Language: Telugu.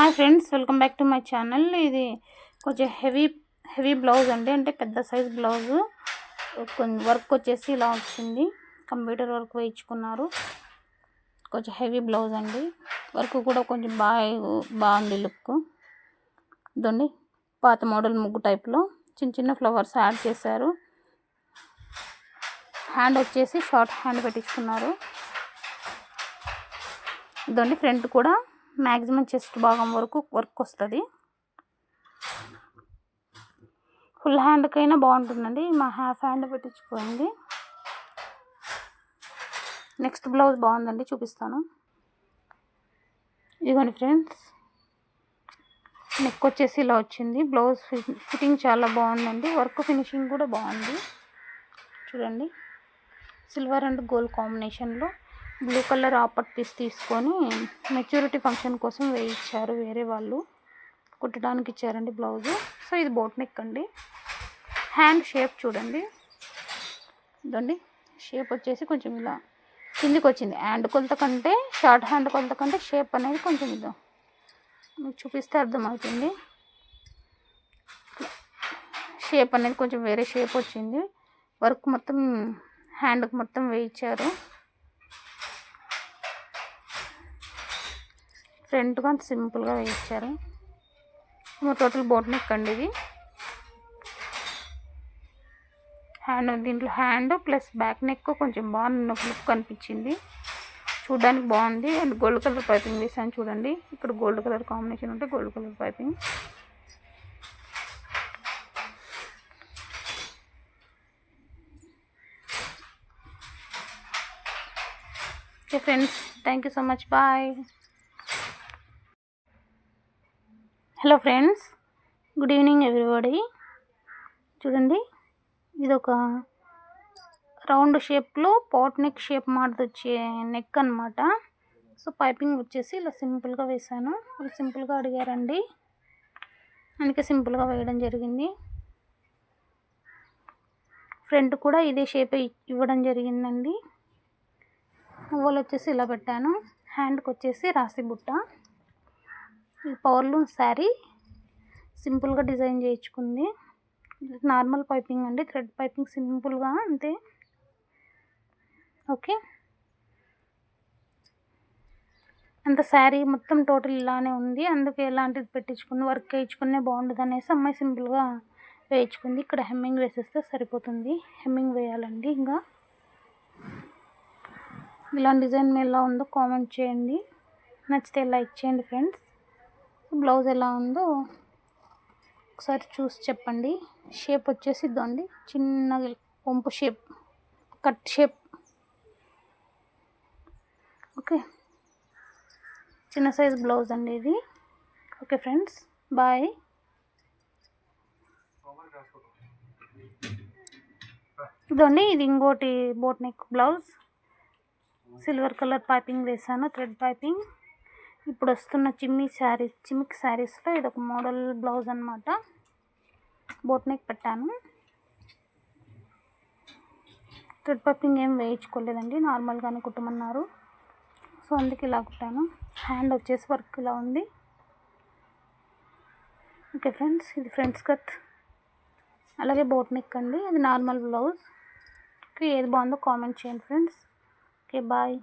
Hi friends welcome back to my channel ఇది కొంచెం హెవీ హెవీ బ్లౌజ్ అండి. అంటే పెద్ద సైజ్ బ్లౌజు కొంచెం వర్క్ వచ్చేసి ఇలా వచ్చింది. కంప్యూటర్ వర్క్ వేయించుకున్నారు. కొంచెం హెవీ బ్లౌజ్ అండి. వర్క్ కూడా కొంచెం బాగా బాగుంది లుక్ ఇదండి పాత మోడల్ ముగ్గు టైప్లో చిన్న చిన్న ఫ్లవర్స్ యాడ్ చేశారు. హ్యాండ్ వచ్చేసి షార్ట్ హ్యాండ్ పెట్టించుకున్నారు. ఇదండి ఫ్రంట్ కూడా మ్యాక్సిమం చెస్ట్ భాగం వరకు వర్క్ వస్తుంది. ఫుల్ హ్యాండ్కైనా బాగుంటుందండి. మా హాఫ్ హ్యాండ్ పెట్టించుకోండి. నెక్స్ట్ బ్లౌజ్ బాగుందండి చూపిస్తాను. ఇదిగోండి ఫ్రెండ్స్ నెక్ వచ్చేసి ఇలా వచ్చింది. బ్లౌజ్ ఫిట్టింగ్ చాలా బాగుందండి. వర్క్ ఫినిషింగ్ కూడా బాగుంది. చూడండి సిల్వర్ అండ్ గోల్డ్ కాంబినేషన్లో. బ్లూ కలర్ ఆపట్ పీస్ తీసుకొని మెచ్యూరిటీ ఫంక్షన్ కోసం వేయించారు వేరే వాళ్ళు. కుట్టడానికి ఇచ్చారండి బ్లౌజు. సో ఇది బోట్ నెక్ అండి. హ్యాండ్ షేప్ చూడండి. ఇదండి. షేప్ వచ్చేసి కొంచెం ఇలా కిందికి వచ్చింది. హ్యాండ్ కొలత కంటే షార్ట్ హ్యాండ్ కొలత కంటే షేప్ అనేది కొంచెం ఇద్దాం మీకు చూపిస్తే అర్థమవుతుంది. షేప్ అనేది కొంచెం వేరే షేప్ వచ్చింది. వర్క్ మొత్తం హ్యాండ్కి మొత్తం వేయించారు. ఫ్రంట్గా సింపుల్గా వేయించారు. టోటల్ బోట్ నెక్ అండి ఇది. హ్యాండ్ దీంట్లో హ్యాండ్ ప్లస్ బ్యాక్ నెక్ కొంచెం బాగుంది లుక్ కనిపించింది. చూడడానికి బాగుంది. అండ్ గోల్డ్ కలర్ పైపింగ్ వేసాను చూడండి. ఇక్కడ గోల్డ్ కలర్ కాంబినేషన్ ఉంటే gold colour piping. Okay friends thank you so much. Bye. Hello friends good evening everybody. చూడండి ఇది ఒక రౌండ్ షేప్లో పాట్ నెక్ షేప్ మాటది వచ్చే నెక్ అనమాట సో పైపింగ్ వచ్చేసి ఇలా సింపుల్గా వేసాను వాళ్ళు సింపుల్గా అడిగారండి. అందుకే సింపుల్గా వేయడం జరిగింది. ఫ్రంట్ కూడా ఇదే షేప్ ఇవ్వడం జరిగిందండి. పువ్వులు వచ్చేసి ఇలా పెట్టాను. హ్యాండ్కి వచ్చేసి రాసి బుట్ట. పవర్లూమ్ శారీ సింపుల్గా డిజైన్ చేయించుకుంది. నార్మల్ పైపింగ్ అండి థ్రెడ్ పైపింగ్ సింపుల్గా అంతే. ఓకే. అంత శారీ మొత్తం టోటల్ ఇలానే ఉంది. అందుకే ఎలాంటిది పెట్టించుకుంది వర్క్ వేయించుకునే బాగుంటుంది అనేసి అమ్మాయి సింపుల్గా వేయించుకుంది. ఇక్కడ హెమ్మింగ్ వేసేస్తే సరిపోతుంది. హెమ్మింగ్ వేయాలండి ఇంకా. ఇలాంటి డిజైన్ ఎలా ఉందో కామెంట్ చేయండి. నచ్చితే లైక్ చేయండి ఫ్రెండ్స్. బ్లౌజ్ ఎలా ఉందో ఒకసారి చూసి చెప్పండి. షేప్ వచ్చేసి ఇద్దండి. చిన్నగా వంపు షేప్ కట్ షేప్. ఓకే. చిన్న సైజ్ బ్లౌజ్ అండి ఇది. Okay friends bye. ఇదండి ఇది ఇంకోటి boat neck blouse. Silver colour piping వేసాను థ్రెడ్ పైపింగ్. ఇప్పుడు వస్తున్న చిమ్మి శారీస్ చిమ్మిక్ శారీస్లో ఇది ఒక మోడల్ బ్లౌజ్ అనమాట బోట్నెక్ పెట్టాను. థ్రెడ్ పప్పింగ్ ఏం వేయించుకోలేదండి నార్మల్గానే కుట్టమన్నారు. సో అందుకే ఇలా కుట్టాను. హ్యాండ్ వచ్చేసి వర్క్ ఇలా ఉంది. ఓకే ఫ్రెండ్స్ ఇది ఫ్రెండ్స్ కట్. అలాగే బోట్ నెక్ అండి ఇది నార్మల్ బ్లౌజ్. ఏది బాగుందో కామెంట్ చేయండి ఫ్రెండ్స్. Okay bye.